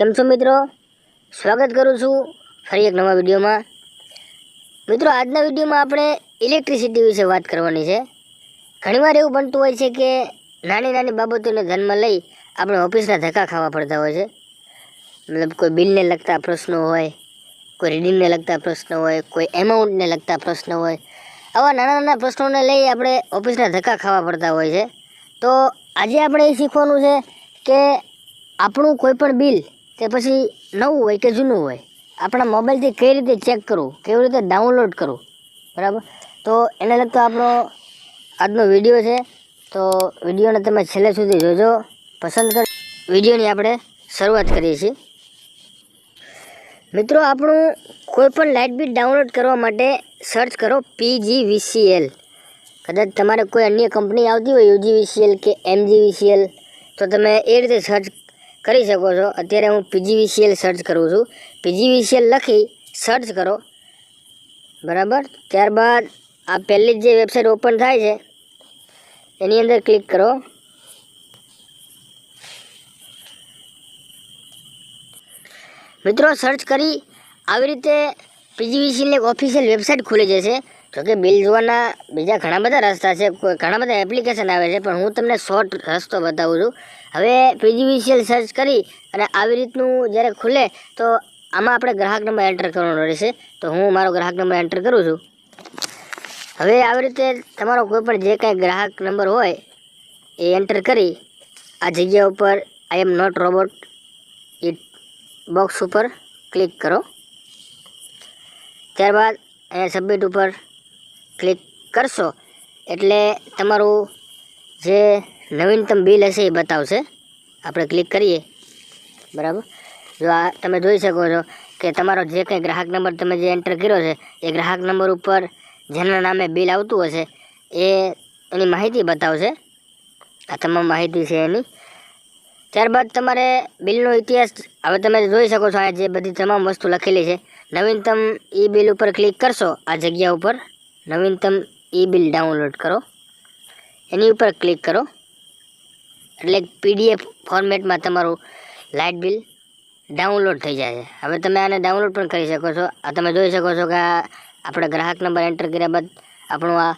કેમ છો મિત્રો? સ્વાગત કરું છું ફરી એક નવા વિડીયોમાં. મિત્રો, આજના વિડીયોમાં આપણે ઇલેક્ટ્રિસિટી વિશે વાત કરવાની છે. ઘણીવાર એવું બનતું હોય છે કે નાની નાની બાબતોને ધ્યાનમાં લઈ આપણે ઓફિસના ધક્કા ખાવા પડતા હોય છે. મતલબ કોઈ બિલને લગતા પ્રશ્નો હોય, કોઈ રીડિંગને લગતા પ્રશ્નો હોય, કોઈ એમાઉન્ટને લગતા પ્રશ્નો હોય. આવા નાના નાના પ્રશ્નોને લઈ આપણે ઓફિસના ધક્કા ખાવા પડતા હોય છે. તો આજે આપણે એ શીખવાનું છે કે આપણું કોઈ પણ બિલ તે પછી નવું હોય કે જૂનું હોય, આપણા મોબાઈલથી કઈ રીતે ચેક કરવું, કેવી રીતે ડાઉનલોડ કરવું, બરાબર? તો એને લગતો આપણો આજનો વીડિયો છે. તો વિડીયોને તમે છેલ્લે સુધી જોજો. પસંદ કર વિડીયોની આપણે શરૂઆત કરીએ છીએ. મિત્રો, આપણું કોઈપણ લાઇટ બિલ ડાઉનલોડ કરવા માટે સર્ચ કરો પીજીવીસીએલ કદાચ તમારે કોઈ અન્ય કંપની આવતી હોય યુજીવીસીએલ કે એમજીવીસીએલ તો તમે એ રીતે સર્ચ કરી શકો છો. અત્યારે હું પીજીવીસીએલ સર્ચ કરું છું. પીજીવીસીએલ લખી સર્ચ કરો. બરાબર? ત્યારબાદ આ પહેલી જ વેબસાઇટ ઓપન થાય છે, એની અંદર ક્લિક કરો. મિત્રો સર્ચ કરી, આવી રીતે પીજીવીસીની એક ઓફિશિયલ વેબસાઇટ ખુલી જશે જોકે બિલ જોવાના બીજા ઘણા બધા રસ્તા છે ઘણા બધા એપ્લિકેશન આવે છે, પણ હું તમને શોર્ટ રસ્તો બતાવું છું. હવે પીજીવીસીએલ સર્ચ કરી અને આવી રીતનું જ્યારે ખુલે તો આમાં આપણે ગ્રાહક નંબર એન્ટર કરવાનો રહેશે. તો હું મારો ગ્રાહક નંબર એન્ટર કરું છું. હવે આવી રીતે તમારો કોઈ પણ જે કાંઈ ગ્રાહક નંબર હોય, એ એન્ટર કરી. આ જગ્યા ઉપર આઈ એમ નોટ રોબોટ એ બોક્સ ઉપર ક્લિક કરો. ત્યારબાદ અહીંયા સબમિટ ઉપર ક્લિક કરશો, એટલે તમારું જે નવીનતમ બિલ હશે એ બતાવશે. આપણે ક્લિક કરીએ. બરાબર? જો આ તમે જોઈ શકો છો કે તમારો જે કંઈ ગ્રાહક નંબર તમે જે એન્ટર કર્યો છે, એ ગ્રાહક નંબર ઉપર જેના નામે બિલ આવતું હશે, એ એની માહિતી બતાવશે. આ તમામ માહિતી છે એની. ત્યારબાદ તમારે બિલનો ઇતિહાસ, હવે તમે જોઈ શકો છો આ જે બધી તમામ વસ્તુ લખેલી છે. નવીનતમ ઈ બિલ ઉપર ક્લિક કરશો, આ જગ્યા ઉપર. નવીનતમ ઈ બિલ ડાઉનલોડ કરો. એની ઉપર ક્લિક કરો. એટલે પીડીએફ ફોર્મેટમાં તમારું લાઇટ બિલ ડાઉનલોડ થઈ જાય. છે હવે તમે આને ડાઉનલોડ પણ કરી શકો છો. આ તમે જોઈ શકો છો કે આ આપણે ગ્રાહક નંબર એન્ટર કર્યા બાદ આપણું આ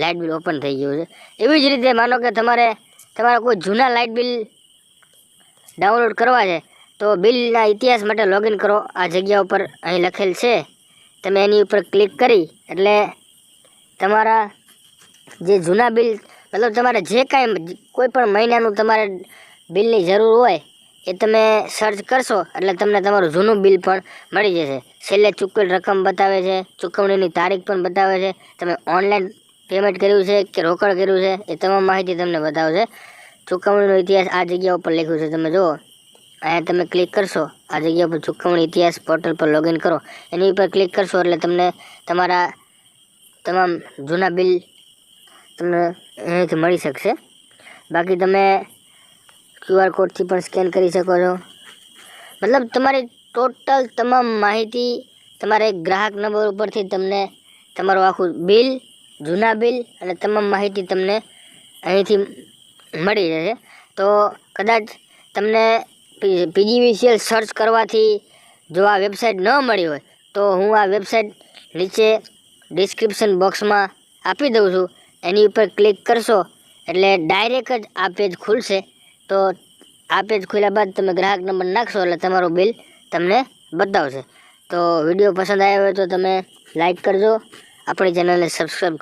લાઇટ બિલ ઓપન થઈ ગયું છે. એવી જ રીતે માનો કે તમારે, તમારા કોઈ જૂના લાઇટ બિલ ડાઉનલોડ કરવા છે, તો બિલના ઇતિહાસ માટે લોગિન કરો. આ જગ્યા ઉપર અહીં લખેલ છે. તમે એની ઉપર ક્લિક કરી, એટલે તમારા જે જૂના બિલ, મતલબ તમારે જે કાંઈ કોઈ પણ મહિનાનું તમારે બિલની જરૂર હોય, એ તમે સર્ચ કરશો, એટલે તમને તમારું જૂનું બિલ પણ મળી જશે. છેલ્લે ચૂકવેલ રકમ બતાવે છે, ચૂકવણીની તારીખ પણ બતાવે છે, તમે ઓનલાઈન પેમેન્ટ કર્યું છે કે રોકડ કર્યું છે, એ તમામ માહિતી તમને બતાવશે. ચૂકવણીનો ઇતિહાસ આ જગ્યા ઉપર લખ્યું છે, તમે જુઓ. અહીંયા તમે ક્લિક કરશો, આ જગ્યા પર ચૂકવણી ઇતિહાસ પોર્ટલ પર લોગિન કરો. એની ઉપર ક્લિક કરશો એટલે તમને તમારા તમામ જૂના બિલ તમને અહીંથી મળી શકશે. બાકી તમે ક્યુઆર કોડથી પણ સ્કેન કરી શકો છો. મતલબ તમારી ટોટલ તમામ માહિતી તમારે ગ્રાહક નંબર ઉપરથી તમને તમારું આખું બિલ, જૂના બિલ અને તમામ માહિતી તમને અહીંથી મળી જશે તો કદાચ તમને પીજીવીસીએલ સર્ચ કરવાથી જો આ વેબસાઇટ ન મળી હોય, તો હું આ વેબસાઇટ નીચે ડિસ્ક્રિપ્શન બોક્સમાં આપી દઉં છું. એની ઉપર ક્લિક કરશો, એટલે ડાયરેક્ટ જ આ પેજ ખુલશે. તો આ પેજ ખુલ્યા બાદ તમે ગ્રાહક નંબર નાખશો, એટલે તમારું બિલ તમને બતાવશે. તો વીડિયો પસંદ આવ્યો હોય તો તમે લાઈક કરજો. આપણી ચેનલને સબસ્ક્રાઈબ કરજો.